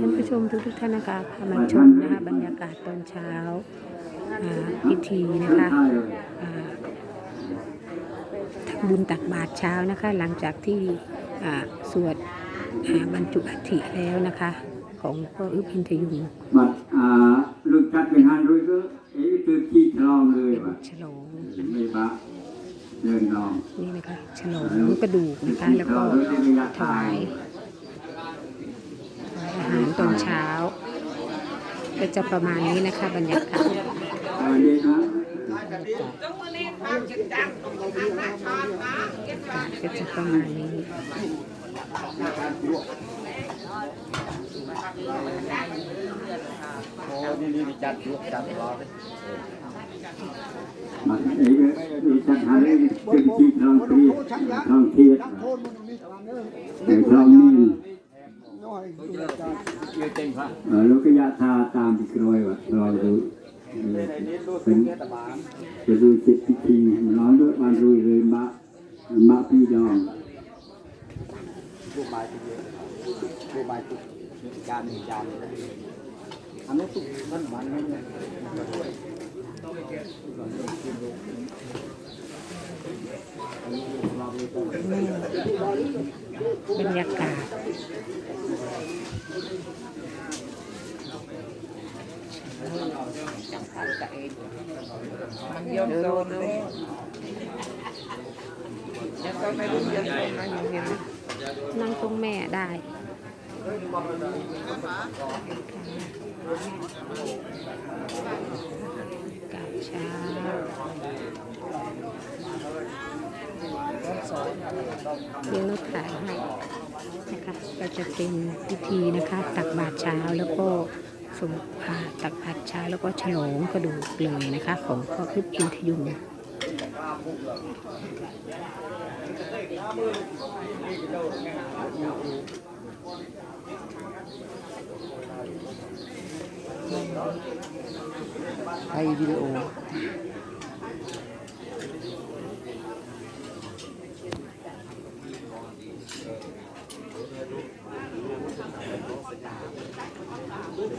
ท่านผู้ชมทุกทุกๆท่านนะคะพามาชมนะคะบรรยากาศตอนเช้าอ่าพิธีนะคะอ่าทำบุญตักบาตรเช้านะคะ หลังจากที่อ่าสวดอ่าบรรจุอัฐิแล้วนะคะ ของพ่ออึบอินทยุงบัดอ่าลูกจัดเป็นฮันด้วยก็เอ๊ะคือขี้ทองเลยว่ะฉลองไม่บะเดินนองนี่นะคะฉลองกระดูกนะคะแล้วก็ถวายถวายอาหาร ตอนเช้า ก็จะประมาณนี้นะคะบรรยากาศอันนี้นะก็จะประมาณนี้โอ้นี่นี่จัดยุกจัดรอเลยบัดเอ๊ะมีจัดหาเลยคือขี้ทองทีทองเทียดแต่ทองนี่เริงป่ะเออ ลูกยาทาตามที่กรอยว่ะรอดูเป็นจะดูเจ็ดพิธีนอนด้วยมันรุยเลยมะมะพี่ดองรูปไม้ตุกเยอะรูปไม้ตุกจานหนึ่งจานอันนู้นตุกมันมันไม่เนี่ย บรรยากาศมันยอมโซนเลยยังต้องไม่รู้ยังต้องไม่รู้ยังนั่งตรงแม่ได้กาบเช้า เดี๋ยวเราถ่ายให้นะคะก็จะเป็นพิธีนะคะ ตักบาตรเช้าแล้วก็สมอ่าตักบาตรเช้าแล้วก็ฉลองกระดูกเลยนะคะ ของพ่อคลิปกินทยุงไทยวิดีโอ ก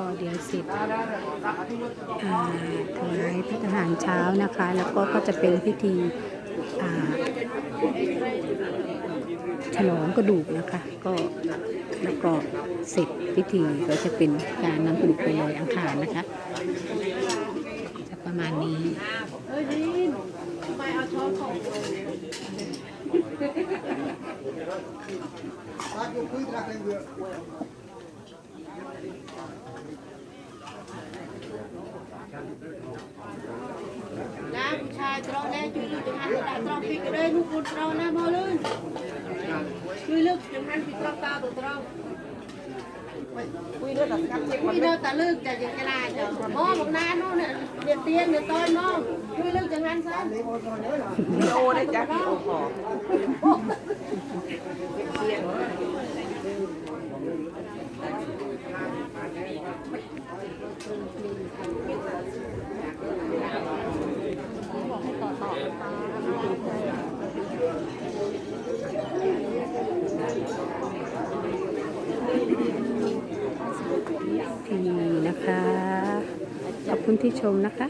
็เดี๋ยวเสร็จอ่าถวายพระทหารเช้านะคะ แล้วก็ก็จะเป็นพิธีอ่า ฉลองกระดูกนะคะ ก็แล้วก็เสร็จพิธีก็จะเป็นการนำกระดูกไปลอยอังคารนะคะ จะประมาณนี้ ណាผู้ชายត្រង់ដែរជួយលើកចង្ហាន់ទៅដាក់ត្រង់ពីក្តីនោះគូត្រង់ណាមកលើជួយលើកចង្ហាន់ពីត្រង់តទៅត្រង់ คุยเรื่องแบบการเช็ค ពីនៅតែលើកតែយ៉ាងណាចុះមកមកណានោះ Cuidado, cuidado, ta lương chả gì cái này chả mò một na nó nè, để tiền để tôi nó, chui lương chẳng ăn sao? Ô đấy chắc bị ô cỏ. คุณที่ชมนะคะ